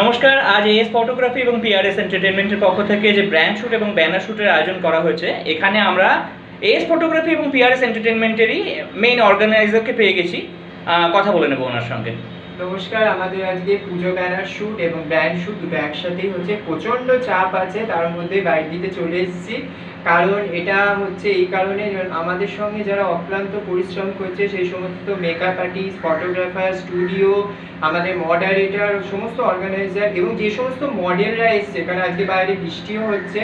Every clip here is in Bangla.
নমস্কার, আজ এস ফটোগ্রাফি এবং পিআরএস এন্টারটেনমেন্টের পক্ষ থেকে যে ব্র্যান্ড শুট এবং ব্যানার শুটের আয়োজন করা হয়েছে, এখানে আমরা এস ফটোগ্রাফি এবং পিআরএস এন্টারটেনমেন্টেরই মেইন অর্গানাইজারকে পেয়ে গেছি। কথা বলে নেব ওনার সঙ্গে। নমস্কার, আমাদের আজকে পুজো ব্যানার শুট এবং ব্র্যান্ড শুট দুটো একসাথেই হচ্ছে। প্রচণ্ড চাপ আছে, তার মধ্যে বাইক দিতে চলে এসেছি। কারণ এটা হচ্ছে এই কারণে আমাদের সঙ্গে যারা অক্লান্ত পরিশ্রম করছে, সেই সমস্ত মেকআপ আর্টিস্ট ফটোগ্রাফার স্টুডিও আমাদের মডারেটার সমস্ত অর্গানাইজার এবং যে সমস্ত মডেলরা এসছে, কারণ আজকে বাইরে বৃষ্টিও হচ্ছে,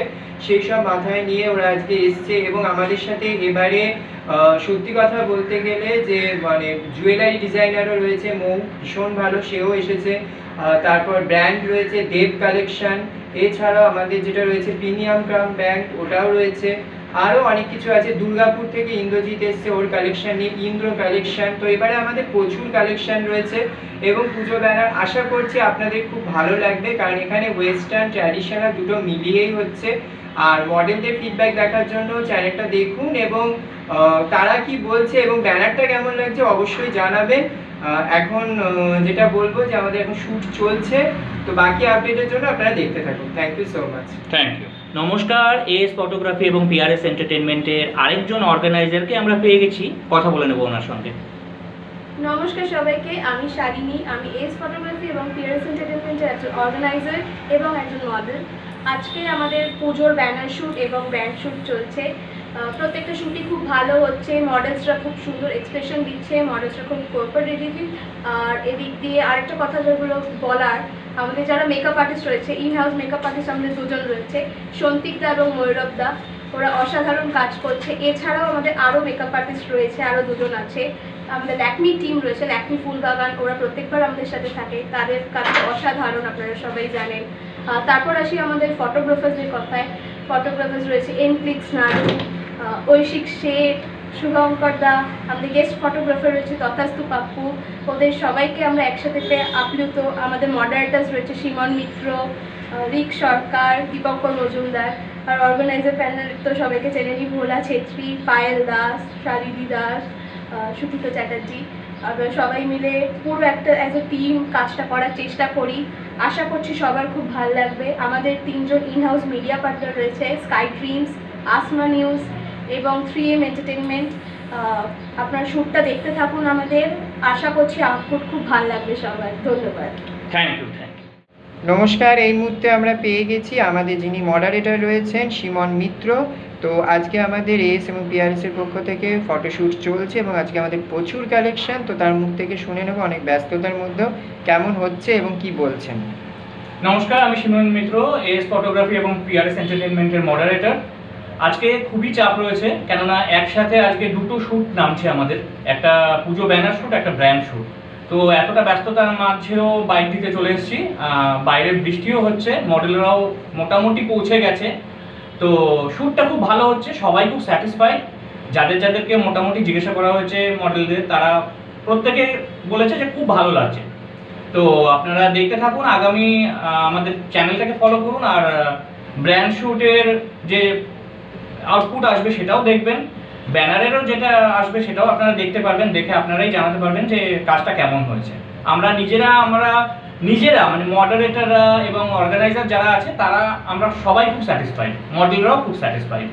সেই সব মাথায় নিয়ে ওরা আজকে এসছে এবং আমাদের সাথে এবারে সত্যি কথা বলতে গেলে যে মানে জুয়েলারি ডিজাইনারও রয়েছে, মৌ, ভীষণ ভালো, সেও এসেছে। তারপর ব্র্যান্ড রয়েছে দেব কালেকশন এছাড়াও আমাদের যেটা রয়েছে প্রিমিয়াম ক্রাম ব্যাংক, ওটাও রয়েছে। আরও অনেক কিছু আছে। দুর্গাপুর থেকে ইন্দ্রজিৎ এসছে ওর কালেকশান নিয়ে, ইন্দ্র কালেকশান তো এবারে আমাদের প্রচুর কালেকশান রয়েছে এবং পুজো ব্যানার। আশা করছি আপনাদের খুব ভালো লাগবে, কারণ এখানে ওয়েস্টার্ন ট্র্যাডিশনাল দুটো মিলিয়েই হচ্ছে। আর মডেলদের ফিডব্যাক দেখার জন্য চ্যানেলটা দেখুন এবং তারা কি বলছে এবং ব্যানারটা কেমন লাগছে অবশ্যই জানাবেন। এখন যেটা বলব যে আমাদের এখন শ্যুট চলছে। তো বাকি আপডেটের জন্য আপনারা দেখতে থাকুন। Thank you so much thank you নমস্কার এস ফটোগ্রাফি এবং পিআরএস এন্টারটেনমেন্টের আরেকজন অর্গানাইজারকে আমরা পেয়ে গেছি। কথা বলে নেব ওনার সঙ্গে। নমস্কার সবাইকে আমি শালিনী আমি এস ফটোগ্রাফি এবং পিয়ার্স এন্টারটেনমেন্টের একজন অর্গানাইজার এবং একজন মডেল আজকে আমাদের পুজোর ব্যানার শ্যুট এবং ব্যান্ড শ্যুট চলছে। প্রত্যেকটা শ্যুটই খুব ভালো হচ্ছে মডেলসরা খুব সুন্দর এক্সপ্রেশন দিচ্ছে মডেলসরা খুব কোঅপারেটিভ আর এদিক দিয়ে আরেকটা কথা যেগুলো বলার, আমাদের যারা মেকআপ আর্টিস্ট রয়েছে ইন হাউস মেকআপ আর্টিস্ট আমাদের দুজন রয়েছে, সন্তিক সন্তিকদা এবং ময়ূরবদা ওরা অসাধারণ কাজ করছে। এছাড়াও আমাদের আরও মেকআপ আর্টিস্ট রয়েছে আরও দুজন আছে। আমাদের ল্যাকমি টিম রয়েছে ল্যাকমি ফুলবাগান, ওরা প্রত্যেকবার আমাদের সাথে থাকে। তাদের কাছে অসাধারণ, আপনারা সবাই জানেন। তারপর আসি আমাদের ফটোগ্রাফারদের কথায়। ফটোগ্রাফার্স রয়েছে এনক্লিক্স আহ, ঐশিক শেঠ শুভঙ্কর দা আমাদের গেস্ট ফটোগ্রাফার রয়েছে তথাস্তু পাপ্পু। ওদের সবাইকে আমরা একসাথে পেয়ে আপ্লুত। আমাদের মডারেটার্স রয়েছে সীমন মিত্র রিক সরকার দীপঙ্কর মজুমদার আর অর্গানাইজার প্যানেল তো সবাইকে চেনেনি ভোলা ছেত্রী পায়েল দাস শালিনী দাস। আহ, সুচিত চ্যাটার্জি। আমরা সবাই মিলে পুরো একটা অ্যাজ এ টিম কাজটা করার চেষ্টা করি। আশা করছি সবার খুব ভালো লাগবে। আমাদের তিনজন ইন হাউস মিডিয়া পার্টনার রয়েছে স্কাই ড্রিমস আসমা নিউজ এবং থ্রি এম এন্টারটেনমেন্ট আপনার শ্যুটটা দেখতে থাকুন আমাদের। আশা করছি আউটপুট খুব ভালো লাগবে সবার। ধন্যবাদ। থ্যাংক ইউ থ্যাংক ইউ নমস্কার এই মুহূর্তে আমরা পেয়ে গেছি আমাদের যিনি মডারেটর রয়েছেন সীমন মিত্র তো আজকে আমাদের এস এবং পিআরএস এর পক্ষ থেকে ফটোশ্যুট চলছে এবং আজকে আমাদের প্রচুর কালেকশন তো তার মুখ থেকে শুনে নেব অনেক ব্যস্ততার মধ্যেও কেমন হচ্ছে এবং কি বলছেন। নমস্কার আমি সিমন মিত্র এস ফটোগ্রাফি এবং পিআরএস এন্টারটেনমেন্টের মডারেটর আজকে খুবই চাপ রয়েছে কেননা একসাথে আজকে দুটো শ্যুট নামছে আমাদের একটা পুজো ব্যানার শ্যুট একটা ব্র্যান্ড শ্যুট তো এতটা ব্যস্ততার মাঝেও বাইক দিতে চলে এসেছি আহ, বাইরে বৃষ্টিও হচ্ছে মডেলরাও মোটামুটি পৌঁছে গেছে। তো শ্যুটটা খুব ভালো হচ্ছে, সবাই খুব স্যাটিসফাইড যাদের যাদেরকে মোটামুটি জিজ্ঞাসা করা হয়েছে মডেলদের তারা প্রত্যেকে বলেছে যে খুব ভালো লাগছে। তো আপনারা দেখতে থাকুন, আগামী আমাদের চ্যানেলটাকে ফলো করুন আর ব্র্যান্ড শ্যুটের যে আউটপুট আসবে সেটাও দেখবেন। ব্যানারেরও যেটা আসবে সেটাও আপনারা দেখতে পারবেন, দেখে আপনারাই জানাতে পারবেন যে কাজটা কেমন হয়েছে। আমরা নিজেরা, আমরা নিজেরা মানে মডারেটররা এবং অর্গানাইজার যারা আছে তারা আমরা সবাই খুব স্যাটিসফাইড মডেলরাও খুব satisfied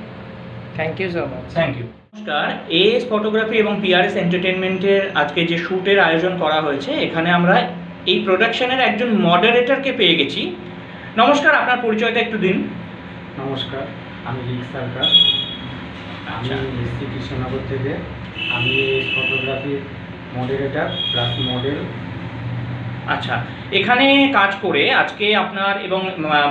thank you so much thank you নমস্কার। এস ফটোগ্রাফি এবং পিআরএস এন্টারটেনমেন্টের আজকে যে শ্যুটের আয়োজন করা হয়েছে এখানে আমরা এই প্রোডাকশনের একজন মডারেটরকে পেয়ে গেছি। নমস্কার আপনার পরিচয়টা একটু দিন। নমস্কার আমি রিক সরকার। আমি আচ্ছা। এসছি কৃষ্ণনগর থেকে। আমি ফটোগ্রাফির মডারেটার প্লাস মডেল আচ্ছা এখানে কাজ করে আজকে আপনার এবং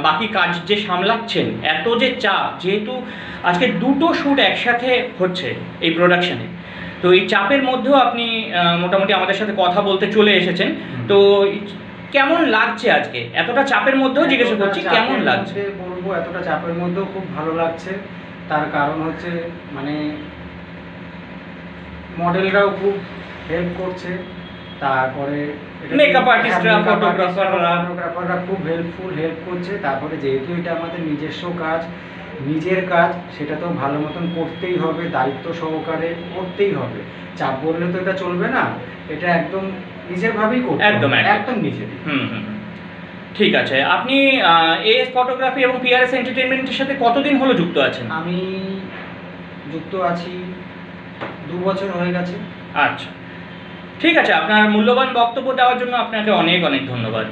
বাকি কাজ যে সামলাচ্ছেন এত যে চাপ যেহেতু আজকে দুটো শ্যুট একসাথে হচ্ছে এই প্রোডাকশনে তো এই চাপের মধ্যেও আপনি মোটামুটি আমাদের সাথে কথা বলতে চলে এসেছেন। তো কেমন লাগছে আজকে? এতটা চাপের মধ্যেও জিজ্ঞাসা করছি কেমন লাগছে? বলব এতটা চাপের মধ্যেও খুব ভালো লাগছে। তার কারণ হচ্ছে মানে মডেলরাও খুব হেল্প করছে। তারপরে Makeup artistরা, photographer-রা। ফটোগ্রাফাররা খুব হেল্পফুল হেল্প করছে তারপরে যেহেতু এটা আমাদের নিজস্ব কাজ নিজের কাজ সেটা তো ভালো মতন করতেই হবে দায়িত্ব সহকারে করতেই হবে চাপ বললে তো এটা চলবে না এটা একদম নিজের ভাবেই করতে একদম, একদম। নিজেরই হুম হুম। ঠিক আছে আপনি এস ফটোগ্রাফি এবং পিআরএস এন্টারটেনমেন্টের সাথে কতদিন হলো যুক্ত আছেন আমি যুক্ত আছি দু বছর হয়ে গেছে আচ্ছা ঠিক আছে আপনার মূল্যবান বক্তব্য দেওয়ার জন্য আপনাকে অনেক অনেক ধন্যবাদ।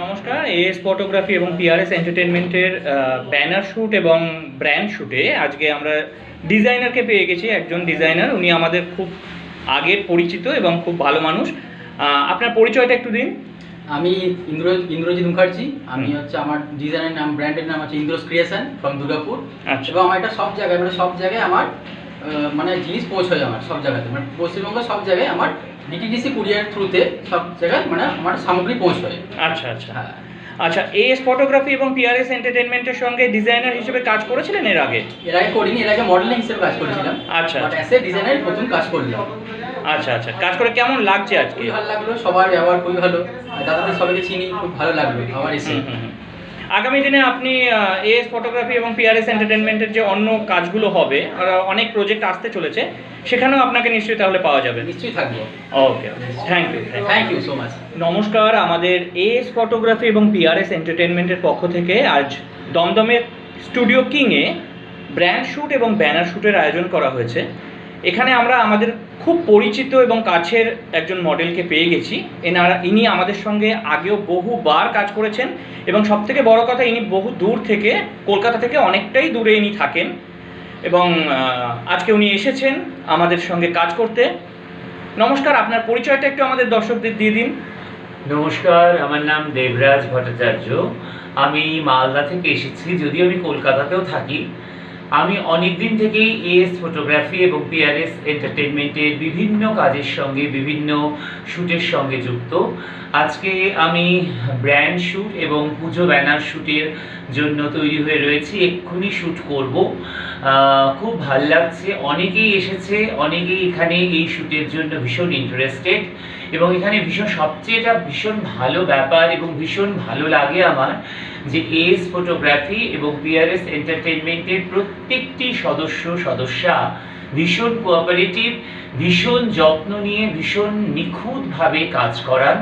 নমস্কার এস ফটোগ্রাফি এবং পিআরএস এন্টারটেনমেন্টের ব্যানার শ্যুট এবং ব্র্যান্ড শ্যুটে আজকে আমরা ডিজাইনারকে পেয়ে গেছি একজন ডিজাইনার। উনি আমাদের খুব আগের পরিচিত এবং খুব ভালো মানুষ। আপনার পরিচয়টা একটু দিন। আমি ইন্দ্র ইন্দ্রজিৎ মুখার্জি। আমি হচ্ছে আমার ডিজাইনের নাম ব্র্যান্ডের নাম হচ্ছে ইন্দ্রস ক্রিয়েশন ফ্রম দুর্গাপুর আচ্ছা। এবং আমার এটা সব জায়গায় মানে সব জায়গায় আমার মানে জিনিস পৌঁছয় আমার সব জায়গাতে। মানে পশ্চিমবঙ্গের সব জায়গায় আমার ডিটিডিসি কুরিয়ার থ্রুতে সব জায়গায় মানে আমার সামগ্রী পৌঁছয়। আচ্ছা আচ্ছা। হ্যাঁ। আচ্ছা এস ফটোগ্রাফি এবং পিআরএস এন্টারটেনমেন্টের সঙ্গে ডিজাইনার হিসেবে কাজ করেছিলেন এর আগে? এর আগে করিনি এর আগে মডেলিং হিসেবে কাজ করেছিলাম। আচ্ছা বাট অ্যাসে ডিজাইনের প্রথম কাজ করলাম। আচ্ছা আচ্ছা। কাজ করে কেমন লাগছে আজকে? ভালো লাগল সবার ব্যবহার খুবই ভালো। দাদাদের সবাইকে চিনি খুব ভালো লাগল আমার এসে। আগামী দিনে আপনি এস ফটোগ্রাফি এবং পিআরএস এন্টারটেনমেন্টের যে অন্য কাজগুলো হবে অনেক প্রজেক্ট আসতে চলেছে সেখানেও আপনাকে নিশ্চয়ই তাহলে পাওয়া যাবে। নিশ্চয়ই থাকব। Okay thank you thank you so much নমস্কার আমাদের এস ফটোগ্রাফি এবং পিআরএস এন্টারটেনমেন্টের পক্ষ থেকে আজ দমদমের স্টুডিও কিংয়ে ব্র্যান্ড শ্যুট এবং ব্যানার শ্যুটের আয়োজন করা হয়েছে। এখানে আমরা আমাদের খুব পরিচিত এবং কাছের একজন মডেলকে পেয়ে গেছি। এনারা, ইনি আমাদের সঙ্গে আগেও বহুবার কাজ করেছেন এবং সবথেকে বড় কথা, ইনি বহু দূর থেকে, কলকাতা থেকে অনেকটাই দূরে ইনি থাকেন এবং আজকে উনি এসেছেন আমাদের সঙ্গে কাজ করতে। নমস্কার, আপনার পরিচয়টা একটু আমাদের দর্শকদের দিয়ে দিন। নমস্কার, আমার নাম দেবরাজ ভট্টাচার্য। আমি মালদা থেকে এসেছি, যদিও আমি কলকাতাতেও থাকি। আমি অনেক দিন থেকেই এস ফটোগ্রাফি এবং পিআরএস এন্টারটেনমেন্টের বিভিন্ন কাজের সঙ্গে, বিভিন্ন শ্যুটের সঙ্গে যুক্ত। আজকে আমি ব্র্যান্ড শ্যুট এবং পুজো ব্যানার শ্যুটের জন্য তৈরি হয়ে রয়েছি। এক্ষুনি শ্যুট করব। খুব ভালো লাগছে। অনেকেই এসেছে, অনেকেই এখানে এই শ্যুটের জন্য ভীষণ ইন্টারেস্টেড এবং এখানে ভীষণ সবচেয়ে এটা ভীষণ ভালো ব্যাপার এবং ভীষণ ভালো লাগে আমার যে এস ফটোগ্রাফি এবং পিআরএস এন্টারটেনমেন্টের প্রত্যেকটি সদস্য, সদস্যা ভীষণ কোঅপারেটিভ ভীষণ যত্ন নিয়ে ভীষণ নিখুঁতভাবে কাজ করান।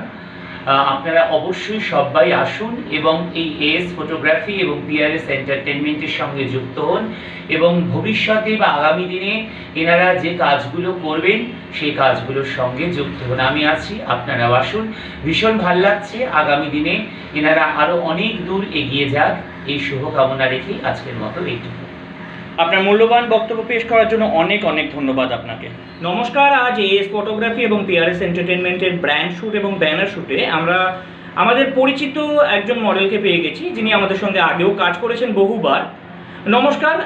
আপনারা অবশ্যই সবাই আসুন এবং এই এস ফটোগ্রাফি এবং পিআরএস এন্টারটেনমেন্টের সঙ্গে যুক্ত হন এবং ভবিষ্যতে বা আগামী দিনে এনারা যে কাজগুলো করবেন, সেই কাজগুলোর সঙ্গে যুক্ত হন। আমি আছি, আপনারাও আসুন। ভীষণ ভালো লাগছে, আগামী দিনে এনারা আরও অনেক দূর এগিয়ে যাক। এই শুভকামনা রেখে আজকের মতো এইটুকু। আপনার মূল্যবান বক্তব্য পেশ করার জন্য অনেক অনেক ধন্যবাদ আপনাকে। নমস্কার আজ এস ফটোগ্রাফি এবং পিআরএস এন্টারটেনমেন্টের ব্র্যান্ড শ্যুট এবং ব্যানার শ্যুটে আমরা আমাদের পরিচিত একজন মডেলকে পেয়ে গেছি যিনি আমাদের সঙ্গে আগেও কাজ করেছেন বহুবার। নমস্কার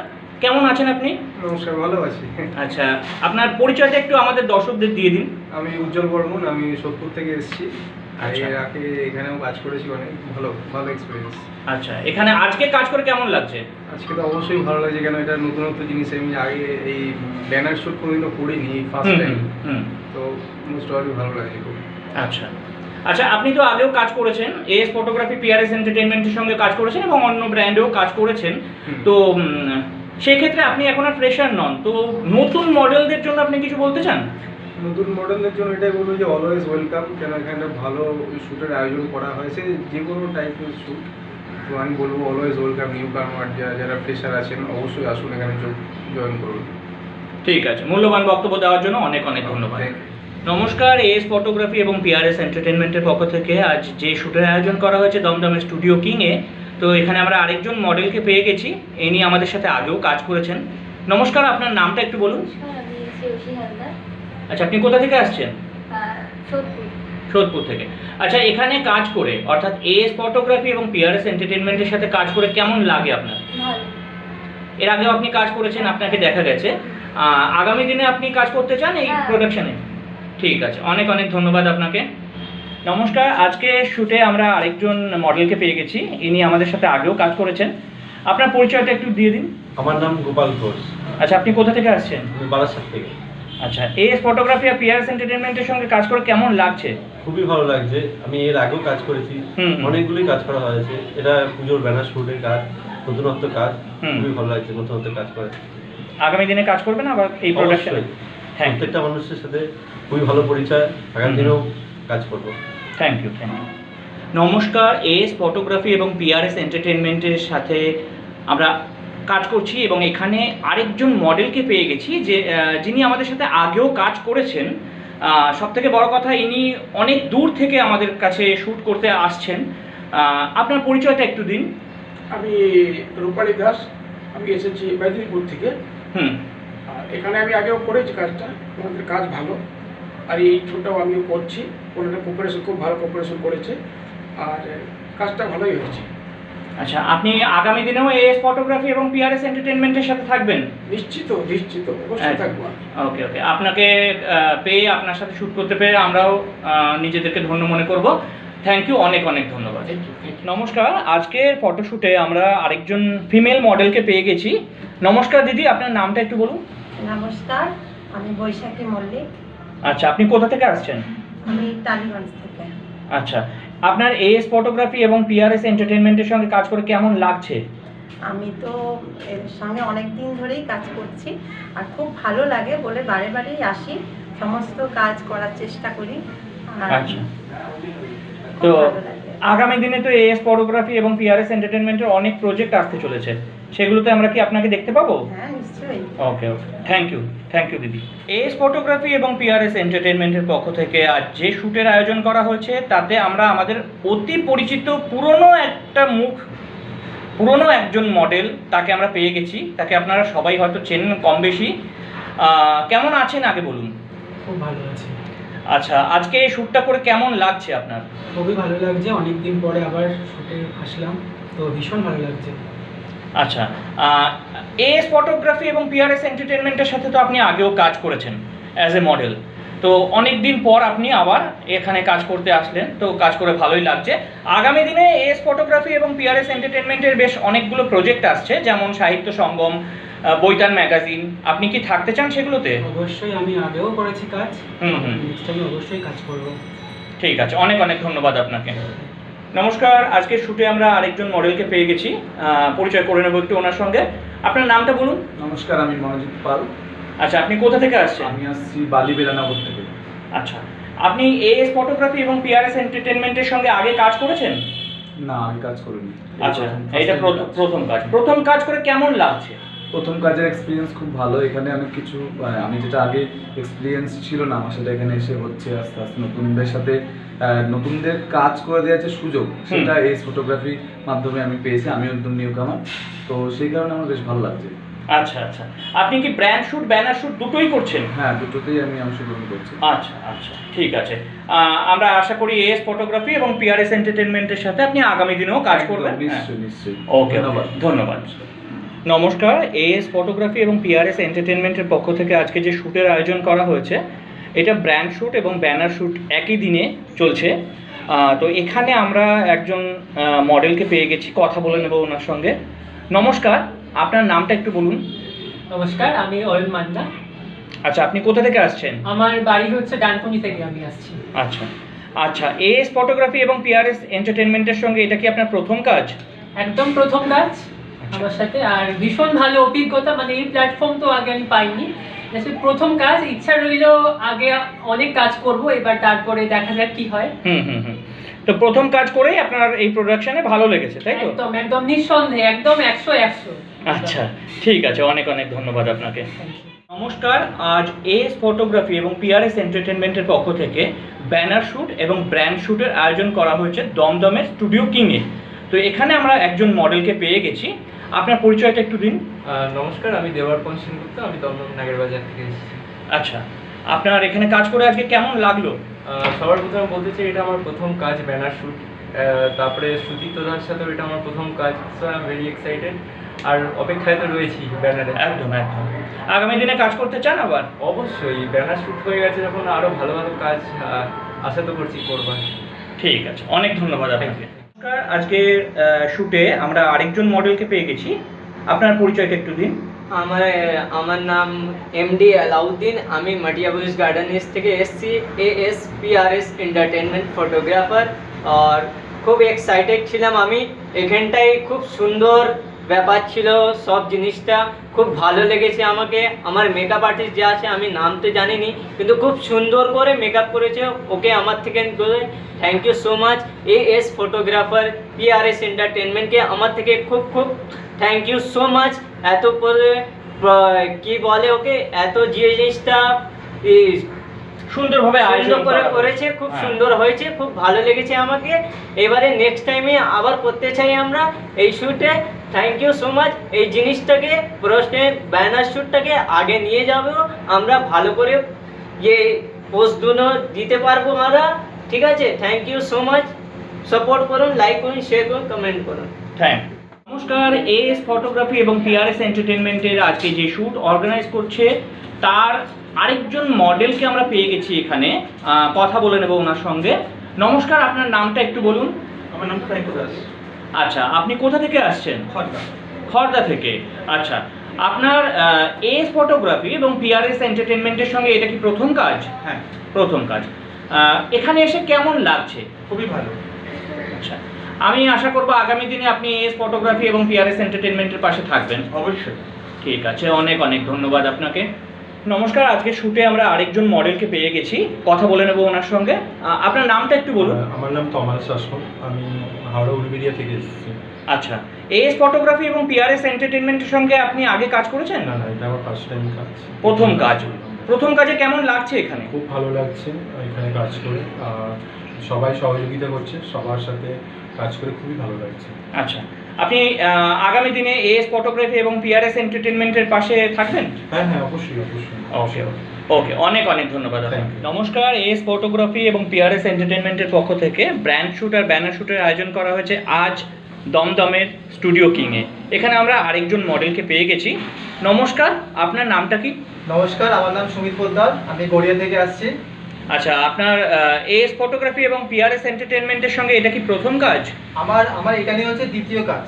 কেমন আছেন আপনি? নমস্কার ভালো আছি। আচ্ছা আপনার পরিচয়টা একটু আমাদের দর্শকদের দিয়ে দিন। আমি উজ্জ্বল বর্মন আমি সোদপুর থেকে এসেছি। আচ্ছা। এর আগে এখানেও কাজ করেছি অনেক ভালো ভালো এক্সপিরিয়েন্স আচ্ছা এখানে আজকে কাজ করে কেমন লাগছে? আজকে তো অবশ্যই ভালো লাগছে কেন এটা নতুনত্ব জিনিস আমি আগে এই ব্যানার শ্যুট কোনোদিনও করিনি ফার্স্ট টাইম। তো মোস্ট অফলি ভালো লাগছে খুব। আচ্ছা। আচ্ছা আপনি তো আগেও কাজ করেছেন এস ফটোগ্রাফি পিআরএস এন্টারটেনমেন্টের সঙ্গে কাজ করেছেন এবং অন্য ব্র্যান্ডেও কাজ করেছেন। তো উম, সেই ক্ষেত্রে আপনি এখন আর ফ্রেশার নন। তো নতুন মডেলদের জন্য আপনি কিছু বলতে চান? নতুন মডেলের জন্য এটাই বলব যে অলওয়েজ ওয়েলকাম কেন এখানে ভালো শ্যুটের আয়োজন করা হয়েছে যে কোনো টাইপের শ্যুট তো আমি বলব অলওয়েজ ওয়েলকাম নিউ কামার যারা যারা ফ্রেশার আছেন অবশ্যই আসুন এখানে জয়েন করুন। ঠিক আছে মূল্যবান বক্তব্য দেওয়ার জন্য অনেক অনেক ধন্যবাদ। নমস্কার এস ফটোগ্রাফি এবং পিআরএস এন্টারটেনমেন্টের পক্ষ থেকে আজ যে শ্যুটের আয়োজন করা হয়েছে দমদমের স্টুডিও কিংয়ে তো এখানে আমরা আরেকজন মডেলকে পেয়ে গেছি। ইনি আমাদের সাথে আগেও কাজ করেছেন। নমস্কার আপনার নামটা একটু বলুন। আচ্ছা আপনি কোথা থেকে আসছেন? সোদপুর। থেকে। আচ্ছা এখানে কাজ করে অর্থাৎ এস ফটোগ্রাফি এবং পিআরএস এন্টারটেনমেন্টের সাথে কাজ করে কেমন লাগে আপনার? এর আগেও আপনি কাজ করেছেন আপনাকে দেখা গেছে। আগামী দিনে আপনি কাজ করতে চান এই হ্যাঁ। প্রোডাকশনে ঠিক আছে অনেক অনেক ধন্যবাদ আপনাকে। নমস্কার আজকে শুটে আমরা আরেকজন মডেলকে পেয়ে গেছি। ইনি আমাদের সাথে আগেও কাজ করেছেন। আপনার পরিচয়টা একটু দিয়ে দিন। আমার নাম গোপাল ঘোষ। আচ্ছা আপনি কোথা থেকে আসছেন? আমি বারাসাত থেকে। আচ্ছা এস ফটোগ্রাফি আর পিআরএস এন্টারটেনমেন্টের সঙ্গে কাজ করে কেমন লাগছে? খুবই ভালো লাগছে। আমি এর আগেও কাজ করেছি। হুম, হুম। অনেকগুলি কাজ করা হয়েছে। এটা পুজোর ব্যানার শুটের কাজ নতুনত্ব কাজ। খুবই ভালো লাগছে নতুনত্ব কাজ করে আগামী দিনে কাজ করবেন আবার এই প্রোডাকশনে। থ্যাংক ইউ প্রত্যেকটা মানুষের সাথে খুবই ভালো পরিচয়। আগামী দিনেও কাজ করব। থ্যাংক ইউ থ্যাংক ইউ নমস্কার এস ফটোগ্রাফি এবং পিআরএস এন্টারটেনমেন্টের সাথে আমরা কাজ করছি এবং এখানে আরেকজন মডেলকে পেয়ে গেছি যে যিনি আমাদের সাথে আগেও কাজ করেছেন। সব থেকে বড় কথা ইনি অনেক দূর থেকে আমাদের কাছে শ্যুট করতে আসছেন। আপনার পরিচয়টা একটু দিন। আমি রূপালী দাস আমি এসেছি মেদিনীপুর থেকে। হুম। এখানে আমি আগেও করেছি কাজটা ওনাদের কাজ ভালো। আর এই ছোটটাও আমিও করছি। ওনাদের কোপারেশন খুব ভালো কোপারেশন করেছে। আর কাজটা ভালোই হয়েছে। আচ্ছা আপনি আগামী দিনেও এস ফটোগ্রাফি এবং পিআরএস এন্টারটেনমেন্টের সাথে থাকবেন? নিশ্চিত নিশ্চিত অবশ্যই একদম। থাকব ওকে ওকে। আপনাকে পেয়ে আপনার সাথে শ্যুট করতে পেরে আমরাও নিজেদেরকে ধন্য মনে করব। থ্যাংক ইউ অনেক অনেক ধন্যবাদ. নমস্কার। আজকের ফটোশ্যুটে আমরা আরেকজন ফিমেল মডেলকে পেয়ে গেছি। নমস্কার দিদি আপনার নামটা একটু বলুন। নমস্কার আমি বৈশাখী মল্লিক। আচ্ছা আপনি কোথা থেকে আসছেন? আমি টালিগঞ্জ থেকে। আচ্ছা আপনার এএস ফটোগ্রাফি এবং পিআরএস এন্টারটেনমেন্টের সঙ্গে কাজ করে কেমন লাগছে আমি তো এর সঙ্গে অনেক দিন ধরেই কাজ করছি আর খুব ভালো লাগে বলে বারে বারেই আসি সমস্ত কাজ করার চেষ্টা করি আর আচ্ছা তো। আগামী দিনে তো এএস ফটোগ্রাফি এবং পিআরএস এন্টারটেনমেন্টের অনেক প্রজেক্ট আসতে চলেছে। সেগুলোতে আমরা কি আপনাকে দেখতে পাবো? হ্যাঁ নিশ্চয়ই। Okay okay thank you thank you দিদি। এস ফটোগ্রাফি এবং পিআরএস এন্টারটেনমেন্টের পক্ষ থেকে আজ যে শ্যুটের আয়োজন করা হয়েছে তাতে আমরা আমাদের অতি পরিচিত পুরনো একটা মুখ পুরনো একজন মডেল তাকে আমরা পেয়ে গেছি। তাকে আপনারা সবাই হয়তো চেনেন কম বেশি কেমন আছেন আগে বলুন? খুব ভালো আছে। আচ্ছা আজকে এই শ্যুটটা করে কেমন লাগছে আপনার? খুবই ভালো লাগছে অনেক দিন পরে আবার শুটে আসলাম তো ভীষণ ভালো লাগছে। আচ্ছা এস ফটোগ্রাফি এবং পিআরএস এন্টারটেনমেন্টের সাথে তো আপনি আগেও কাজ করেছেন অ্যাজ এ মডেল তো অনেক দিন পর আপনি আবার এখানে কাজ করতে আসলেন তো কাজ করে ভালোই লাগছে। আগামী দিনে এস ফটোগ্রাফি এবং পিআরএস এন্টারটেনমেন্টের বেশ অনেকগুলো প্রজেক্ট আসছে যেমন সাহিত্য সঙ্গম বৈতান ম্যাগাজিন। আপনি কি থাকতে চান সেগুলোতে? অবশ্যই আমি আগেও করেছি কাজ। হুম হুম। নেক্সট টাইম অবশ্যই কাজ করব। ঠিক আছে অনেক অনেক ধন্যবাদ আপনাকে। নমস্কার আজকের শ্যুটে আমরা আরেকজন মডেলকে পেয়ে গেছি। পরিচয় করে নেব একটু ওনার সঙ্গে। আপনার নামটা বলুন। নমস্কার আমি মনোজিৎ পাল। আচ্ছা আপনি কোথা থেকে আসছেন? আমি আসছি বালি বেলানগর থেকে। আচ্ছা আপনি এএস ফটোগ্রাফি এবং পিআরএস এন্টারটেনমেন্টের সঙ্গে আগে কাজ করেছেন? না আমি কাজ করিনি। আচ্ছা প্রথম প্রথম কাজ। প্রথম কাজ করে কেমন লাগছে? প্রথম কাজের এক্সপিরিয়েন্স খুব ভালো। এখানে অনেক কিছু আমি যেটা আগে এক্সপিরিয়েন্স ছিল না আমার সেটা এখানে এসে হচ্ছে আস্তে আস্তে নতুনদের সাথে নতুনদের কাজ করে দেওয়ার যে সুযোগ সেটা এই ফটোগ্রাফির মাধ্যমে আমি পেয়েছি। আমি একদম নিউ কামার তো সেই কারণে আমার বেশ ভালো লাগছে। আচ্ছা আচ্ছা। আপনি কি ব্র্যান্ড শুট ব্যানার শুট দুটোই করছেন? হ্যাঁ দুটোতেই আমি অংশগ্রহণ করছি। আচ্ছা আচ্ছা ঠিক আছে। আমরা আশা করি এএস ফটোগ্রাফি এবং পিআরএস এন্টারটেনমেন্টের সাথে আপনি আগামী দিনেও কাজ করবেন। হ্যাঁ। নিশ্চয়ই। নিশ্চয়ই ওকে ধন্যবাদ। ধন্যবাদ। নমস্কার এএস ফটোগ্রাফি এবং পিআরএস এন্টারটেনমেন্টের পক্ষ থেকে আজকে যে শ্যুটের আয়োজন করা হয়েছে এটা ব্র্যান্ড শ্যুট এবং ব্যানার শ্যুট একই দিনে চলছে। তো এখানে আমরা একজন মডেলকে পেয়ে গেছি কথা বলে নেব ওনার সঙ্গে। নমস্কার আপনার নামটা একটু বলুন। নমস্কার আমি অয়ন মান্না। আচ্ছা আপনি কোথা থেকে আসছেন? আমার বাড়ি হচ্ছে ডানকুনি থেকে আমি আসছি। আচ্ছা আচ্ছা এএস ফটোগ্রাফি এবং পিআরএস এন্টারটেনমেন্টের সঙ্গে এটা কি আপনার প্রথম কাজ? একদম প্রথম কাজ। আমার সাথে। আর ভীষণ ভালো অভিজ্ঞতা মানে এই প্ল্যাটফর্ম তো আগে আমি পাইনি। প্রথম কাজ ইচ্ছা রইল আগে অনেক কাজ করব এবার তারপরে দেখা যাক কি হয়। হুম হুম হুম। তো প্রথম কাজ করেই আপনার এই প্রোডাকশনে ভালো লেগেছে তাই তো? একদম একদম নিঃসন্দেহে একদম একশো একশো। আচ্ছা ঠিক আছে অনেক অনেক ধন্যবাদ আপনাকে। নমস্কার আজ এস ফটোগ্রাফি এবং পিআরএস এন্টারটেনমেন্টের পক্ষ থেকে ব্যানার শ্যুট এবং ব্র্যান্ড শ্যুটের আয়োজন করা হয়েছে দমদমের স্টুডিও কিংয়ে তো এখানে আমরা একজন মডেলকে পেয়ে গেছি। আপনার পরিচয়টা একটু দিন। নমস্কার আমি দেবার্পণ সেনগুপ্ত আমি দমদম নাগের বাজার থেকে এসেছি। আচ্ছা আপনার এখানে কাজ করে আজকে কেমন লাগল? সবার প্রথমে বলতে চাই এটা আমার প্রথম কাজ ব্যানার শ্যুট। তারপরে সুদীপ্ত দার সাথেও এটা আমার প্রথম কাজ so I am very excited আর অপেক্ষায় তো রয়েছি ব্যানারে। একদম একদম। আগামী দিনে কাজ করতে চান আবার? অবশ্যই ব্যানার শ্যুট হয়ে গেছে যখন আরও ভালো ভালো কাজ আশা তো করছি করবার। ঠিক আছে অনেক ধন্যবাদ আপনাকে। নমস্কার। আজকের শুটে আমরা আরেকজন মডেলকে পেয়ে গেছি। আপনার পরিচয়টা একটু দিন। আমার আমার নাম এমডি আলাউদ্দিন আমি মাটিয়া পুলিশ গার্ডেনিস থেকে এসছি। A S P R S entertainment photographer আর খুব এক্সাইটেড ছিলাম আমি। এখানটায় খুব সুন্দর ব্যাপার ছিল সব জিনিসটা খুব ভালো লেগেছে আমাকে। আমার মেকআপ আর্টিস্ট যে আছে আমি নাম তো জানিনি কিন্তু খুব সুন্দর করে মেকআপ করেছে। ওকে আমার থেকে thank you so much A S photographer P R S এন্টারটেনমেন্টকে আমার থেকে খুব খুব থ্যাংক ইউ সো মাচ এত করে কি বলে ওকে? এত যে জিনিসটা সুন্দরভাবে আয়োজন করে করেছে খুব হ্যাঁ। সুন্দর হয়েছে খুব ভালো লেগেছে আমাকে। এবারে নেক্সট টাইমে আবার করতে চাই আমরা এই শ্যুটে থ্যাংক ইউ সো মাচ এই জিনিসটাকে প্রশ্নের ব্যানার শ্যুটটাকে আগে নিয়ে যাব আমরা ভালো করে ইয়ে পোস্টগুলো দিতে পারব আমরা। ঠিক আছে? Thank you so much support করুন লাইক করুন শেয়ার করুন কমেন্ট করুন। থ্যাংক নমস্কার এস ফটোগ্রাফি এবং পিআরএস এন্টারটেনমেন্টের আজকে যে শ্যুট অর্গানাইজ করছে তার আরেকজন মডেলকে আমরা পেয়ে গেছি এখানে। কথা বলে নেব ওনার সঙ্গে। নমস্কার আপনার নামটা একটু বলুন। আমার নাম সাইকো দাস আচ্ছা আপনি কোথা থেকে আসছেন? খড়দা খর্দা থেকে। আচ্ছা আপনার এস ফটোগ্রাফি এবং পিআরএস এন্টারটেনমেন্টের সঙ্গে এটা কি প্রথম কাজ? হ্যাঁ। প্রথম কাজ। এখানে এসে কেমন লাগছে? খুবই ভালো। আচ্ছা আমি আশা করব আগামী দিনে আপনি এস ফটোগ্রাফি এবং পিআরএস এন্টারটেনমেন্টের পাশে থাকবেন। অবশ্যই। ঠিক আছে অনেক অনেক ধন্যবাদ আপনাকে। নমস্কার আজকে শুটে আমরা আরেকজন মডেলকে পেয়ে গেছি। কথা বলে নেব ওনার সঙ্গে। আপনার নামটা একটু বলুন। আমার নাম তমাল শাসন। আমি হাওড়া উলবেরিয়া থেকে এসেছি। আচ্ছা। এস ফটোগ্রাফি এবং পিআরএস এন্টারটেনমেন্টের সঙ্গে আপনি আগে কাজ করেছেন? না না এটা আমার ফার্স্ট টাইম কাজ। প্রথম কাজ। প্রথম কাজে কেমন লাগছে এখানে? খুব ভালো লাগছে এখানে কাজ করে। আর সবাই সহযোগিতা করছে। সবার সাথে কাজ করে খুবই ভালো লাগছে। আচ্ছা। আপনি আগামী দিনে এস ফটোগ্রাফি এবং পিআরএস এন্টারটেনমেন্টের পাশে থাকবেন? হ্যাঁ হ্যাঁ অবশ্যই অবশ্যই। ওকে ওকে অনেক অনেক ধন্যবাদ আপনাকে। নমস্কার এস ফটোগ্রাফি এবং পিআরএস এন্টারটেনমেন্টের পক্ষ থেকে ব্র্যান্ড শুট আর ব্যানার শুটের আয়োজন করা হয়েছে আজ দমদমের স্টুডিও কিংয়ে এখানে আমরা আরেকজন মডেলকে পেয়ে গেছি। নমস্কার আপনার নামটা কি? নমস্কার আমার নাম সুমিত পোদ্দার আমি গড়িয়া থেকে আসছি। আচ্ছা আপনার এস ফটোগ্রাফি এবং পিআরএস এন্টারটেনমেন্টের সঙ্গে এটা কি প্রথম কাজ? আমার আমার এখানে হচ্ছে দ্বিতীয় কাজ।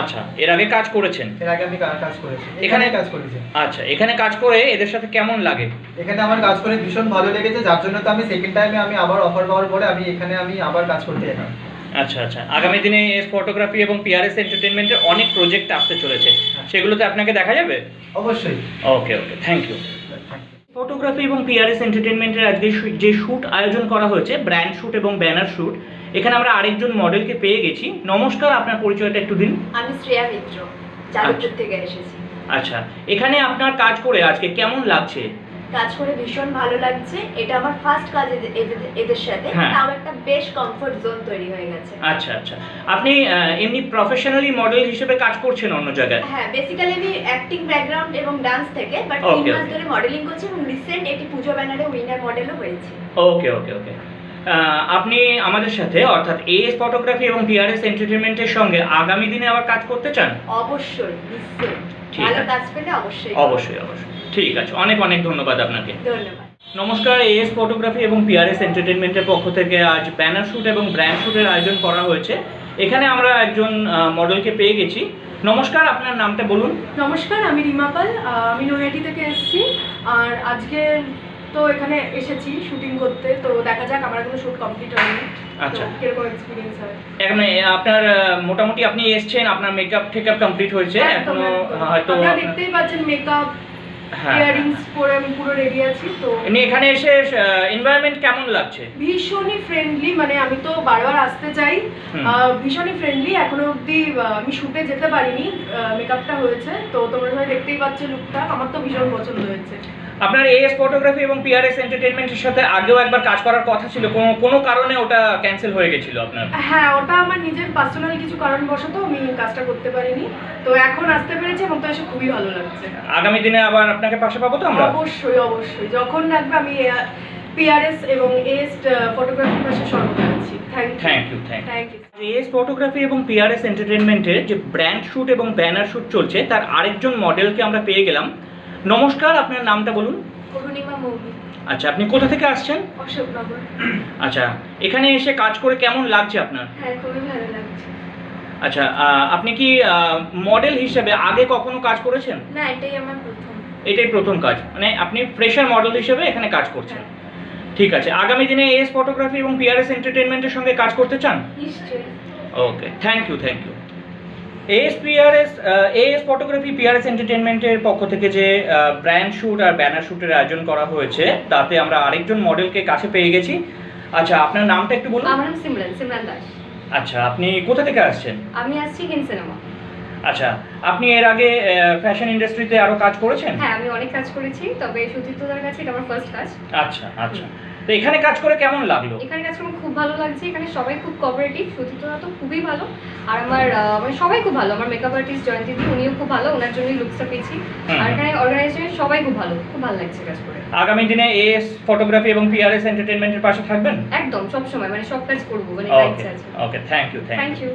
আচ্ছা এর আগে কাজ করেছেন? এর আগে আমি কাজ করেছি। এখানে এখানে কাজ করেছি। আচ্ছা এখানে কাজ করে এদের সাথে কেমন লাগে? এখানে আমার কাজ করে ভীষণ ভালো লেগেছে যার জন্য তো আমি সেকেন্ড টাইমে আমি আবার অফার পাওয়ার পরে আমি এখানে আমি আবার কাজ করতে এলাম। আচ্ছা আচ্ছা আগামী দিনে এস ফটোগ্রাফি এবং পিআরএস এন্টারটেনমেন্টের অনেক প্রজেক্ট আসতে চলেছে। সেগুলোতে আপনাকে দেখা যাবে? অবশ্যই। Okay okay thank you photography এবং পিআরএস এন্টারটেনমেন্টের আজকে যে শ্যুট আয়োজন করা হয়েছে ব্র্যান্ড শ্যুট এবং ব্যানার শ্যুট এখানে আমরা আরেকজন মডেলকে পেয়ে গেছি। নমস্কার আপনার পরিচয়টা একটু দিন। আমি শ্রেয়া মিত্র যাদবপুর থেকে এসেছি। আচ্ছা এখানে আপনার কাজ করে আজকে কেমন লাগছে? কাজ করে ভীষণ ভালো লাগছে। এটা আমার ফার্স্ট কাজ এদের- সাথে। হ্যাঁ। তাও একটা বেশ কমফোর্ট জোন তৈরি হয়ে গেছে। আচ্ছা আচ্ছা। আপনি এমনি প্রফেশনালি মডেল হিসেবে কাজ করছেন অন্য জায়গায়? হ্যাঁ বেসিক্যালি আমি অ্যাক্টিং ব্যাকগ্রাউন্ড এবং ডান্স থেকে বাট তিন মাস ধরে মডেলিং করছি এবং রিসেন্ট এটি পুজো ব্যানারে উইনার মডেলও হয়েছে। ওকে ওকে ওকে আপনি আমাদের সাথে অর্থাৎ এএস ফটোগ্রাফি এবং পিআরএস এন্টারটেনমেন্টের সঙ্গে আগামী দিনে আবার কাজ করতে চান? অবশ্যই নিশ্চয়ই। ঠিক আছে। অবশ্যই অবশ্যই অবশ্যই। ঠিক আছে অনেক অনেক ধন্যবাদ আপনাকে। ধন্যবাদ। নমস্কার এএস ফটোগ্রাফি এবং পিআরএস এন্টারটেনমেন্টের পক্ষ থেকে আজ ব্যানার শ্যুট এবং ব্র্যান্ড শ্যুটের আয়োজন করা হয়েছে। এখানে আমরা একজন মডেলকে পেয়ে গেছি। নমস্কার আপনার নামটা বলুন। নমস্কার আমি রিমা পাল আমি নৈহাটি থেকে এসেছি। আর আজকে তো এখানে এসেছি শুটিং করতে। তো দেখা যাক আমার কোনো শুট কমপ্লিট হয়নি। আচ্ছা। হ্যাঁ। কীরকম এক্সপিরিয়েন্স হয়? এখানে আপনার মোটামুটি আপনি এসছেন আপনার মেকআপ টেকআপ কমপ্লিট হয়েছে এখনও হয়তো আপনারা দেখতেই পাচ্ছেন মেকআপ ইয়ারিংস পরে আমি পুরো রেডি আছি তো এমনি এখানে এসে এনভায়রনমেন্ট কেমন লাগছে? ভীষণই ফ্রেন্ডলি মানে আমি তো বারবার আসতে চাই। ভীষণই ফ্রেন্ডলি এখনও অবধি আমি শুটে যেতে পারিনি মেকআপটা হয়েছে তো তোমরা সবাই দেখতেই পাচ্ছ লুকটা আমার তো ভীষণ পছন্দ হয়েছে। আপনার এএস ফটোগ্রাফি এবং পিআরএস এন্টারটেনমেন্টের সাথে আগেও একবার কাজ করার কথা ছিল কোনো কোনো কারণে ওটা ক্যান্সেল হয়ে গেছিল আপনার? হ্যাঁ ওটা আমার নিজের পার্সোনাল কিছু কারণবশত আমি কাজটা করতে পারিনি। তো এখন আসতে পেরেছি এবং তো এসে খুবই ভালো লাগছে। আগামী দিনে আবার আপনাকে পাশে পাবো তো আমরা? অবশ্যই অবশ্যই। যখন লাগবে আমি পিআরএস এবং এস ফটোগ্রাফির পাশে সর্বদা আছি। Thank you thank you thank photography এবং পিআরএস এন্টারটেনমেন্টের যে ব্র্যান্ড শ্যুট এবং ব্যানার শ্যুট চলছে তার আরেকজন মডেলকে আমরা পেয়ে গেলাম। নমস্কার আপনার নামটা বলুন। আচ্ছা আপনি কোথা থেকে আসছেন? অশোকনগর আচ্ছা এখানে এসে কাজ করে কেমন লাগছে আপনার? হ্যাঁ খুবই ভালো লাগছে। আচ্ছা আপনি কি মডেল হিসেবে আগে কখনো কাজ করেছেন? না এটাই আমার প্রথম। এটাই প্রথম কাজ। মানে আপনি ফ্রেশার মডেল হিসেবে এখানে কাজ করছেন। ঠিক আছে আগামী দিনে এস ফটোগ্রাফি এবং পিআরএস এন্টারটেনমেন্টের সঙ্গে কাজ করতে চান? Okay thank you thank you AS PRS AS photography PRS এন্টারটেনমেন্টের পক্ষ থেকে যে ব্র্যান্ড শ্যুট আর ব্যানার শ্যুটের আয়োজন করা হয়েছে তাতে আমরা আরেকজন মডেলকে কাছে পেয়ে গেছি। আচ্ছা আপনার নামটা একটু বলুন। আমার নাম সিমরান সিমরান দাস। আচ্ছা আপনি কোথা থেকে আসছেন? আমি আসছি হিন্দ সিনেমা। আচ্ছা আপনি এর আগে ফ্যাশন ইন্ডাস্ট্রিতে আরও কাজ করেছেন? হ্যাঁ আমি অনেক কাজ করেছি তবে সুচিত্রদার কাছে এটা আমার ফার্স্ট কাজ। আচ্ছা আচ্ছা। তো এখানে কাজ করে কেমন লাগল? এখানে কাজ করে খুব ভালো লাগছে এখানে সবাই খুব কোঅপারেটিভ সুচিত্রদা তো খুবই ভালো আর আমার মানে সবাই খুব ভালো আমার মেকআপ আর্টিস্ট জয়ন্তী দি উনিও খুব ভালো ওনার জন্যই লুকসটা পেয়েছি আর এখানে অর্গানাইজেশন সবাই খুব ভালো খুব ভালো লাগছে কাজ করে। আগামী দিনে এএস ফটোগ্রাফি এবং পিআরএস এন্টারটেনমেন্টের পাশে থাকবেন? একদম সব সময় মানে সব কাজ করব মানে ইচ্ছা আছে। Okay thank you thank you